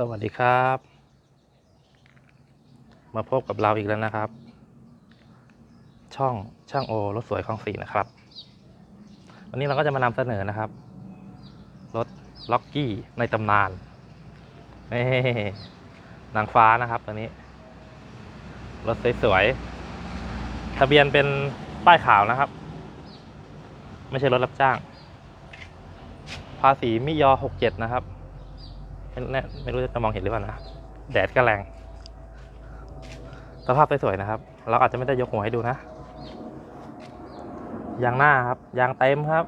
สวัสดีครับ มาพบกับเราอีกแล้วนะครับ ช่องช่างโอรถสวยคลองสี่นะครับ วันนี้เราก็จะมานำเสนอนะครับ รถล็อกกี้ในตำนานนี่นางฟ้านะครับตัวนี้ รถสวยๆทะเบียนเป็นป้ายขาวนะครับ ไม่ใช่รถรับจ้าง ภาษีมิยอหกเจ็ดนะครับ ไม่ไม่รู้จะมองเห็นหรือเปล่านะ แดดก็แรง สภาพสวยๆนะครับ เราอาจจะไม่ได้ยกหัวให้ดูนะ ยางหน้าครับ ยางเต็มครับ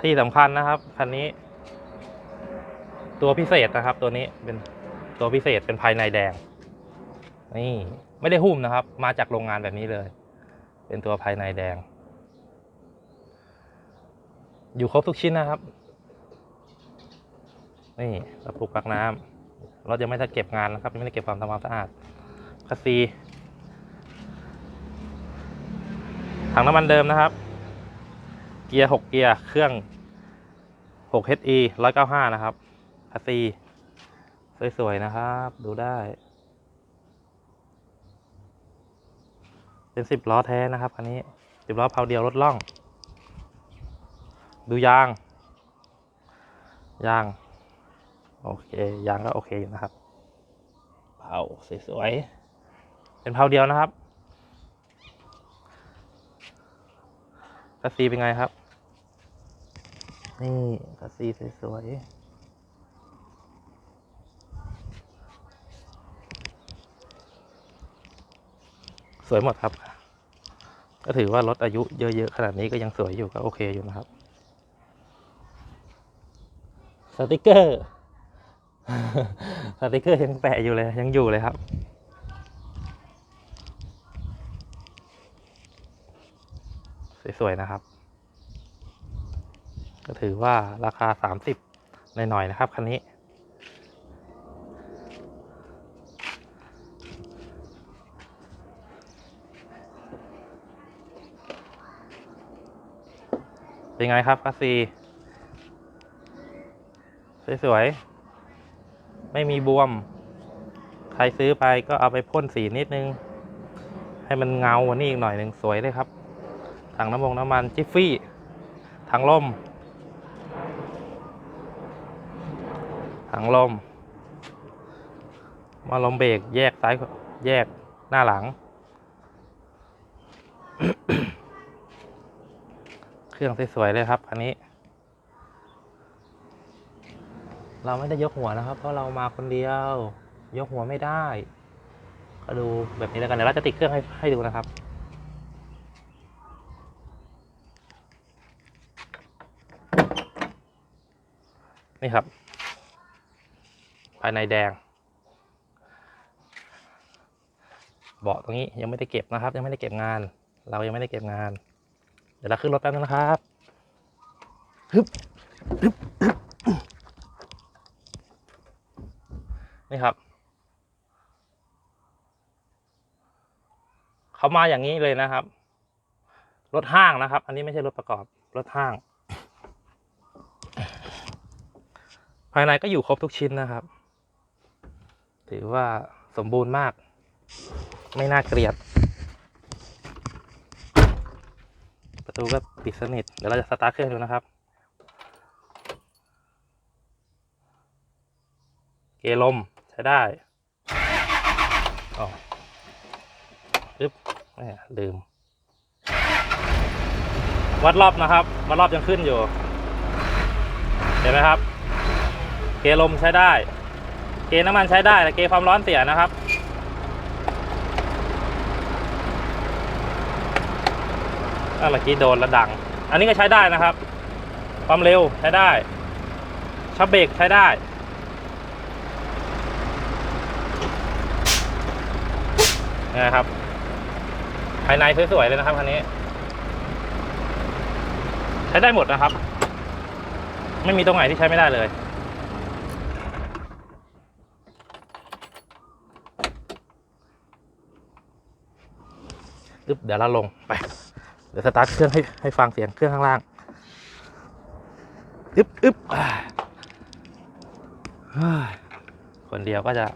ที่สำคัญนะครับคันนี้ ตัวพิเศษนะครับ ตัวนี้เป็นตัวพิเศษเป็นภายในแดง นี่ ไม่ได้หุ้มนะครับ มาจากโรงงานแบบนี้เลย เป็นตัวภายในแดง อยู่ครบทุกชิ้นนะครับ นี่กระปุกปักน้ำเราจะไม่ได้เก็บงานนะครับ ไม่ได้เก็บความทำความสะอาดคัสซีถังน้ำมันเดิมนะครับ เกียร์หกเกียร์เครื่องหก HE ร้อยเก้าห้านะครับคัสซีสวยๆนะครับ ดูได้ เป็นสิบล้อแท้นะครับคันนี้สิบล้อเพาเดียวรถล่อง ดูยาง ยาง โอเคยางก็โอเคอยู่นะครับเผาสวยๆเป็นเผาเดียวนะครับกระซีเป็นไงครับ นี่กระซีสวยๆสวยหมดครับ ก็ถือว่ารถอายุเยอะๆขนาดนี้ก็ยังสวยอยู่ก็โอเคอยู่นะครับ สติกเกอร์ สติกเกอร์ยังแปะอยู่เลยยังอยู่เลยครับ สวย ๆ นะครับ ก็ถือว่าราคา 30หน่อยๆนะครับ คันนี้ เป็นไงครับคัสซีสวย ๆ ไม่มีบวม ใครซื้อไปก็เอาไปพ่นสีนิดนึง ให้มันเงาว่านี้อีกหน่อยหนึ่งสวยเลยครับ ถังน้ำมงน้ำมันจิฟฟี่ ถังลม ถังลม มาลมเบรกแยกซ้ายแยกหน้าหลัง เครื่องสวยๆเลยครับ อันนี้ เราไม่ได้ยกหัวนะครับ เพราะเรามาคนเดียว ยกหัวไม่ได้ ก็ดูแบบนี้แล้วกันเดี๋ยวเราจะติดเครื่องให้ให้ดูนะครับนี่ครับ ภายในแดง เบาะตรงนี้ยังไม่ได้เก็บนะครับ ยังไม่ได้เก็บงาน เรายังไม่ได้เก็บงาน เดี๋ยวเราขึ้นรถแป๊บนึงนะครับฮึบฮึบฮึบ นี่ครับ เขามาอย่างนี้เลยนะครับ รถห้างนะครับ อันนี้ไม่ใช่รถประกอบ รถห้าง ภายในก็อยู่ครบทุกชิ้นนะครับ ถือว่าสมบูรณ์มาก ไม่น่าเกลียด ประตูก็ปิดสนิท เดี๋ยวเราจะสตาร์ทเครื่องดูนะครับเกลม ใช้ได้อ๋อปึ๊บแหม่ลืม วัดรอบนะครับ วัดรอบยังขึ้นอยู่ เห็นไหมครับ เกลมใช้ได้ เกน้ำมันใช้ได้แต่เกความร้อนเสียนะครับอะเมื่อกี้โดนแล้วดัง อันนี้ก็ใช้ได้นะครับ ความเร็วใช้ได้ชับเบรกใช้ได้ นะครับ ภายในสวยๆเลยนะครับคันนี้ ใช้ได้หมดนะครับ ไม่มีตรงไหนที่ใช้ไม่ได้เลยยึบเดี๋ยวเราลงไป เดี๋ยวสตาร์ทเครื่องให้ให้ฟังเสียงเครื่องข้างล่างอึ๊บอึ๊บคนเดียวก็จะ